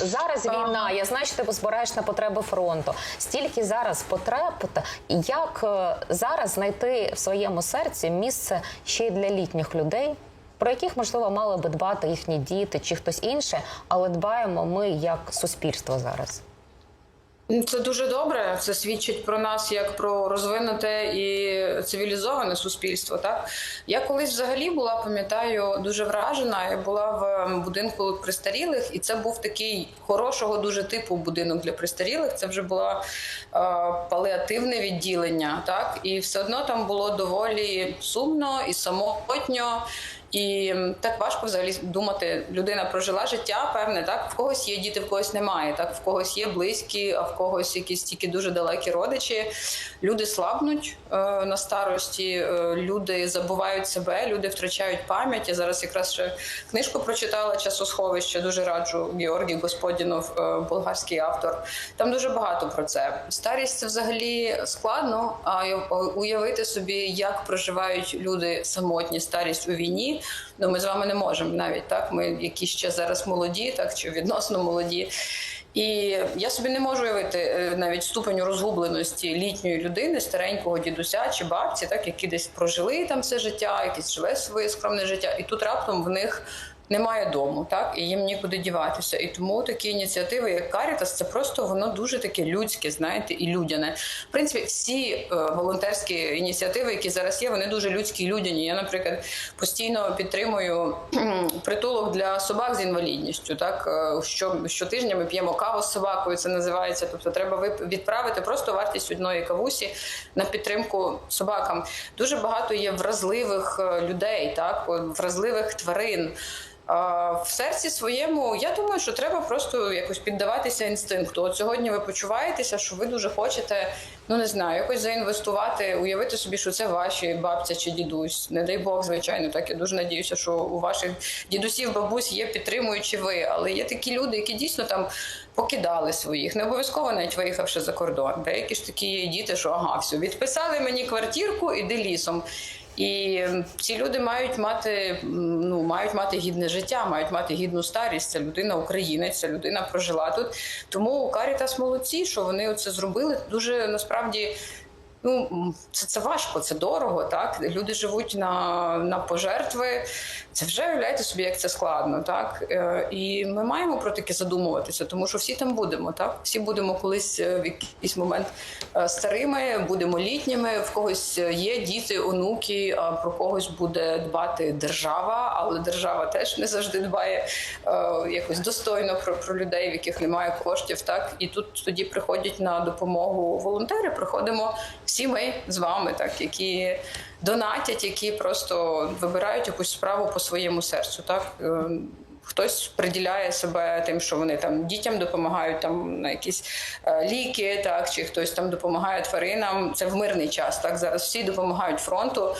зараз війна. Я знаю, що ти позбираєш на потреби фронту. Стільки зараз потреб. Як е, зараз знайти в своєму серці місце ще й для літніх людей? Про яких можливо мали би дбати їхні діти чи хтось інше, але дбаємо ми як суспільство зараз. Це дуже добре. Це свідчить про нас як про розвинуте і цивілізоване суспільство. Так я колись взагалі була, пам'ятаю, дуже вражена. Я була в будинку престарілих, і це був такий хорошого дуже типу будинок для престарілих. Це вже було е, паліативне відділення, так і все одно там було доволі сумно і самотньо. І так важко взагалі думати. Людина прожила життя, певне, так в когось є діти, в когось немає. Так, в когось є близькі, а в когось якісь тільки дуже далекі родичі. Люди слабнуть е, на старості, е, люди забувають себе, люди втрачають пам'ять. Я зараз якраз ще книжку прочитала часосховище. Дуже раджу Георгій Господінов, е, болгарський автор. Там дуже багато про це. Старість це взагалі складно. А уявити собі, як проживають люди самотні старість у війні. Ну ми з вами не можемо навіть так. Ми які ще зараз молоді, так чи відносно молоді. І я собі не можу уявити е, навіть ступеню розгубленості літньої людини, старенького дідуся чи бабці, так які десь прожили там все життя, якісь живе своє скромне життя, і тут раптом в них немає дому, так і їм нікуди діватися. І тому такі ініціативи, як Карітас, це просто воно дуже таке людське, знаєте, і людяне. В принципі, всі е, волонтерські ініціативи, які зараз є, вони дуже людські і людяні. Я, наприклад, постійно підтримую притулок для собак з інвалідністю. Так е, що щотижня ми п'ємо каву з собакою, це називається. Тобто, треба відправити просто вартість одної кавусі на підтримку собакам. Дуже багато є вразливих е, людей, так вразливих тварин. В серці своєму я думаю, що треба просто якось піддаватися інстинкту. От сьогодні ви почуваєтеся, що ви дуже хочете, ну не знаю, якось заінвестувати, уявити собі, що це ваші бабця чи дідусь. Не дай Бог, звичайно, так я дуже надіюся, що у ваших дідусів, бабусь є підтримуючі ви. Але є такі люди, які дійсно там покидали своїх, не обов'язково навіть виїхавши за кордон. Деякі ж такі діти, що ага, все, відписали мені квартирку, іди лісом. І ці люди мають мати ну мають мати гідне життя, мають мати гідну старість. Це людина українець, ця людина прожила тут. Тому Карітас молодці, що вони це зробили. Дуже насправді. Ну, це, це важко, це дорого. Так люди живуть на, на пожертви. Це вже уявляєте собі, як це складно, так Е, і ми маємо про таке задумуватися, тому що всі там будемо. Так, всі будемо колись е, в якийсь момент е, старими, будемо літніми. В когось є діти, онуки, а про когось буде дбати держава, але держава теж не завжди дбає якось достойно про, про людей, в яких немає коштів. Так і тут тоді приходять на допомогу волонтери. Приходимо всі ми з вами, так які донатять, які просто вибирають якусь справу по своєму серцю. Так Е, хтось приділяє себе тим, що вони там дітям допомагають там на якісь е, ліки, так чи хтось там допомагає тваринам. Це в мирний час. Так зараз всі допомагають фронту,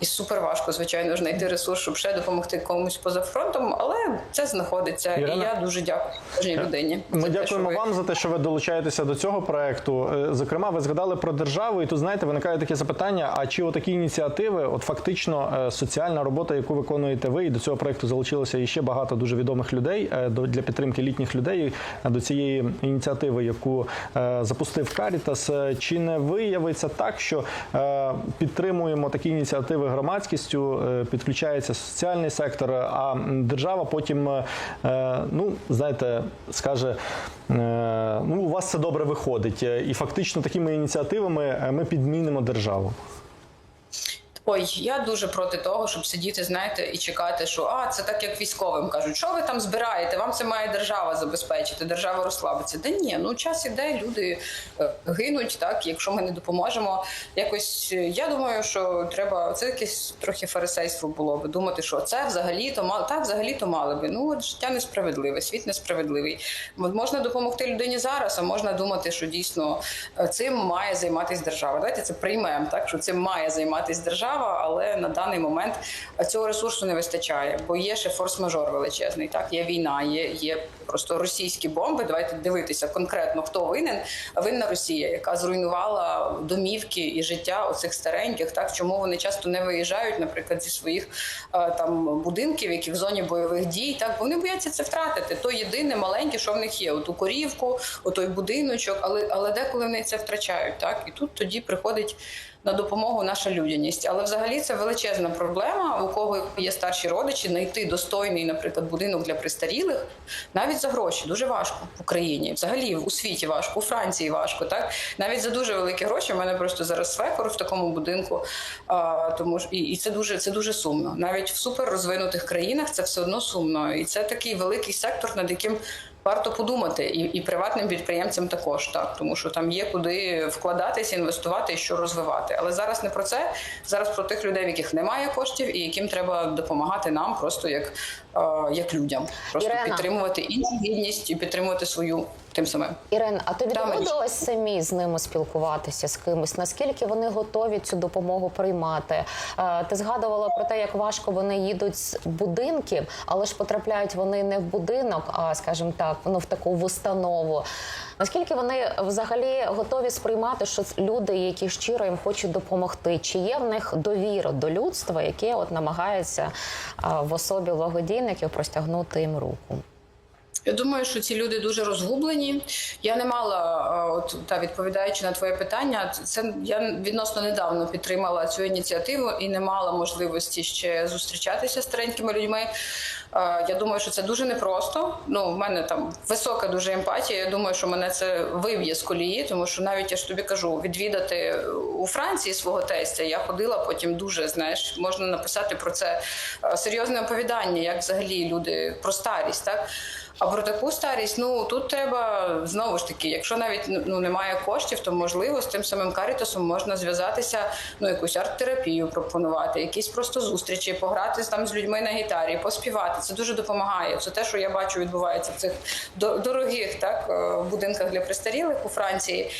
і супер важко, звичайно, знайти ресурс, щоб ще допомогти комусь поза фронтом, але це знаходиться. Ірина? І я дуже дякую кожній людині. Ми те, дякуємо ви- вам за те, що ви долучаєтеся до цього проекту. Е, Зокрема, ви згадали про державу, і тут знаєте, виникає таке запитання: а чи отакі ініціативи, от фактично е, соціальна робота, яку виконуєте ви, і до цього проекту залучилося і ще багато дуже відомих людей е, для підтримки літніх людей е, до цієї ініціативи, яку е, запустив Карітас. Чи не виявиться так, що підтримуємо такі ініціативи громадськістю, підключається соціальний сектор, а держава потім, ну знаєте, скаже. Ну, у вас це добре виходить, і фактично такими ініціативами ми підмінимо державу. Ой, я дуже проти того, щоб сидіти, знаєте, і чекати, що а це так, як військовим кажуть, що ви там збираєте? Вам це має держава забезпечити, держава розслабиться. Да ні, ну час іде, люди е, гинуть. Так, якщо ми не допоможемо, якось е, я думаю, що треба це якесь трохи фарисейство було би думати, що це взагалі то мало так, взагалі то мали би. Ну от життя несправедливе, світ несправедливий. Можна допомогти людині зараз, а можна думати, що дійсно е, цим має займатися держава. Давайте це приймемо, так що цим має займатися держава, але на даний момент цього ресурсу не вистачає, бо є ще форс-мажор величезний. Так, є війна, є, є просто російські бомби. Давайте дивитися конкретно, хто винен. Винна Росія, яка зруйнувала домівки і життя оцих стареньких. Так чому вони часто не виїжджають, наприклад, зі своїх е, там будинків, які в зоні бойових дій. Так вони бояться це втратити. То єдине маленьке, що в них є: оту корівку, отой будиночок, але але деколи вони це втрачають. Так і тут тоді приходить. На допомогу наша людяність, але взагалі це величезна проблема. У кого є старші родичі, знайти достойний, наприклад, будинок для престарілих навіть за гроші дуже важко в Україні. Взагалі у світі важко, у Франції важко. Так навіть за дуже великі гроші. У мене просто зараз свекор в такому будинку. А, тому ж і, і це дуже це дуже сумно. Навіть в суперрозвинутих країнах це все одно сумно, і це такий великий сектор, над яким. Варто подумати, і, і приватним підприємцям також так, тому що там є куди вкладатися, інвестувати і що розвивати. Але зараз не про це. Зараз про тих людей, в яких немає коштів, і яким треба допомагати нам, просто як, як людям, просто Ірена. підтримувати іншу гідність і підтримувати свою тим самим. Ірен, а тобі Да, доводилось самі з ними спілкуватися з кимось? Наскільки вони готові цю допомогу приймати? Е, Ти згадувала про те, як важко вони їдуть з будинків, але ж потрапляють вони не в будинок, а скажімо так, ну в таку в установу. Наскільки вони взагалі готові сприймати, що люди, які щиро їм хочуть допомогти? Чи є в них довіра до людства, яке от намагається в особі благодійників простягнути їм руку? Я думаю, що ці люди дуже розгублені. Я не мала, от та відповідаючи на твоє питання, це я відносно недавно підтримала цю ініціативу і не мала можливості ще зустрічатися з старенькими людьми. Е, Я думаю, що це дуже непросто. Ну, в мене там висока дуже емпатія. Я думаю, що мене це виб'є з колії, тому що навіть я ж тобі кажу, відвідати у Франції свого тестя. Я ходила потім дуже, знаєш, можна написати про це е, серйозне оповідання, як взагалі люди про старість, так. А про таку старість, ну тут треба знову ж таки, якщо навіть ну немає коштів, то можливо з тим самим карітасом можна зв'язатися, ну якусь арт-терапію пропонувати, якісь просто зустрічі, пограти там з людьми на гітарі, поспівати. Це дуже допомагає. Це те, що я бачу, відбувається в цих до- дорогих так е, будинках для престарілих у Франції.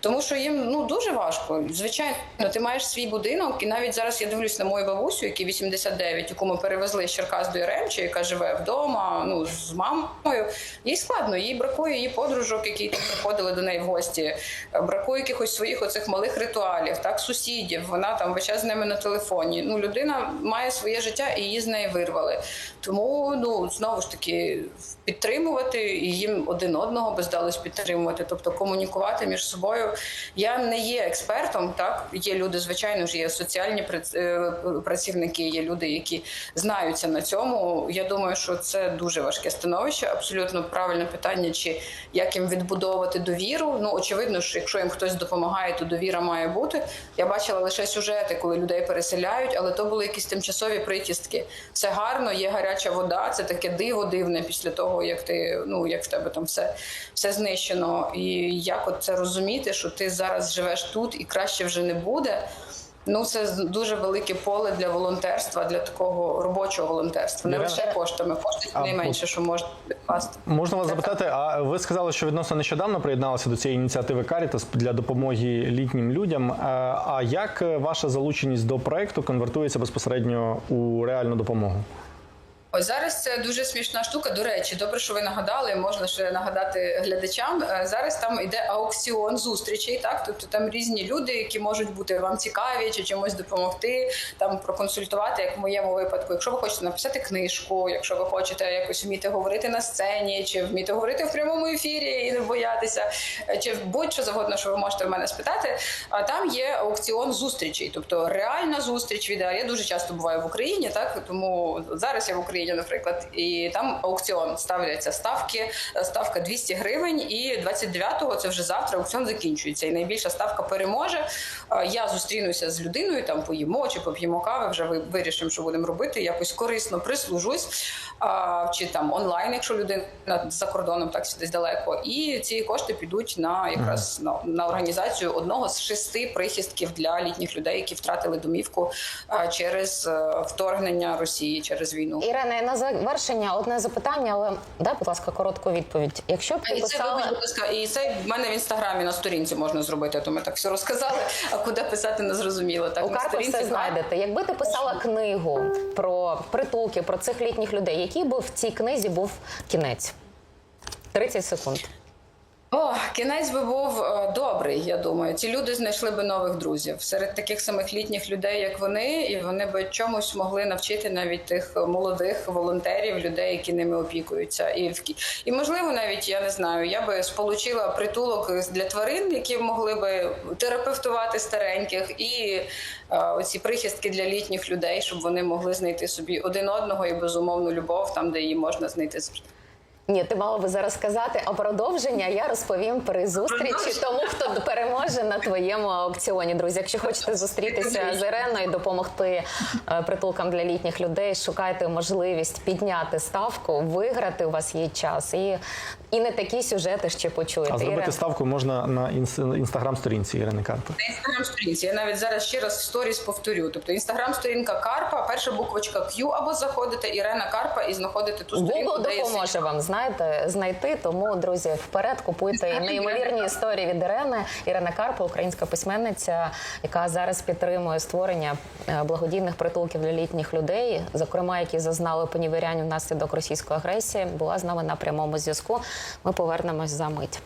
Тому що їм ну дуже важко. Звичайно, ти маєш свій будинок, і навіть зараз я дивлюсь на мою бабусю, якій 89, яку ми перевезли з Черкас до Яремча, яка живе вдома, ну з мамою. Їй складно, їй бракує її подружок, які там приходили до неї в гості. Бракує якихось своїх оцих малих ритуалів, так сусідів. Вона там весь час з ними на телефоні. Ну людина має своє життя і її з неї вирвали. Тому ну знову ж таки підтримувати і їм один одного би здалось підтримувати, тобто комунікувати між собою. Я не є експертом, так є люди, звичайно ж, є соціальні е, працівники, є люди, які знаються на цьому. Я думаю, що це дуже важке становище. Абсолютно правильне питання, чи як їм відбудовувати довіру. Ну очевидно, що якщо їм хтось допомагає, то довіра має бути. Я бачила лише сюжети, коли людей переселяють, але то були якісь тимчасові притістки. Все гарно, є гаряча вода. Це таке диво дивне після того, як ти ну як в тебе там все, все знищено. І як от це розуміти, що ти зараз живеш тут і краще вже не буде. Ну, це дуже велике поле для волонтерства, для такого робочого волонтерства. Не лише коштами, кошти а найменше, що можна відкласти. Можна вас запитати, а ви сказали, що відносно нещодавно приєдналися до цієї ініціативи Caritas для допомоги літнім людям. Е, А як ваша залученість до проекту конвертується безпосередньо у реальну допомогу? Ось зараз це дуже смішна штука. До речі, добре, що ви нагадали. Можна ще нагадати глядачам. Е, Зараз там йде аукціон зустрічей. Так, тобто там різні люди, які можуть бути вам цікаві чи чимось допомогти, там проконсультувати, як в моєму випадку. Якщо ви хочете написати книжку, якщо ви хочете якось вміти говорити на сцені, чи вміти говорити в прямому ефірі і не боятися, е, чи будь-що завгодно, що ви можете в мене спитати. А там є аукціон зустрічей, тобто реальна зустріч в ідеалі. Я дуже часто буваю в Україні, так тому зараз я в Україні, наприклад, і там аукціон ставляться ставки. Ставка 200 гривень, і 29-го, це вже завтра. Аукціон закінчується. І найбільша ставка переможе. Я зустрінуся з людиною, там поїмо чи поп'ємо кави. Вже вирішимо, що будемо робити. Якось корисно прислужусь, чи там онлайн, якщо людина за кордоном, так десь далеко. І ці кошти підуть на якраз на, на організацію одного з шести прихистків для літніх людей, які втратили домівку через е, вторгнення Росії через війну. Ірина, на завершення одне запитання, але дай, будь ласка, коротку відповідь. Якщо б ти І це писала... будь ласка, і це в мене в інстаграмі на сторінці можна зробити. То ми так все розказали. А куди писати не зрозуміло. Так У сторінці все знайдете. Якби ти писала книгу про притулки, про цих літніх людей, який би в цій книзі був кінець? 30 секунд. О, кінець би був е, добрий, я думаю. Ці люди знайшли би нових друзів серед таких самих літніх людей, як вони, і вони би чомусь могли навчити навіть тих молодих волонтерів, людей, які ними опікуються. І і можливо, навіть я не знаю, я би сполучила притулок для тварин, які могли би терапевтувати стареньких, і е, оці прихистки для літніх людей, щоб вони могли знайти собі один одного і безумовну любов там, де її можна знайти завжди. Ні, ти мала би зараз сказати, а продовження я розповім при зустрічі тому, хто переможе на твоєму аукціоні. Друзі, якщо хочете зустрітися з Іреною і допомогти е, притулкам для літніх людей, шукайте можливість підняти ставку, виграти. У вас є час, і, і не такі сюжети ще почуєте. А зробити Ірина. ставку можна на інстаграм-сторінці Ірини Карпи. На інстаграм-сторінці. Я навіть зараз ще раз в сторіс повторю. Тобто інстаграм-сторінка Карпа, перша буквочка Q, або заходите Ірена Карпа і знаходите ту сторінку, Google допоможе вам, знаєте, знайти. Тому, друзі, вперед купуйте неймовірні історії від Ірени. Ірина Карпа, українська письменниця, яка зараз підтримує створення е, благодійних притулків для літніх людей, зокрема, які зазнали понівірянь внаслідок російської агресії, була з нами на прямому зв'язку. Ми повернемось за мить.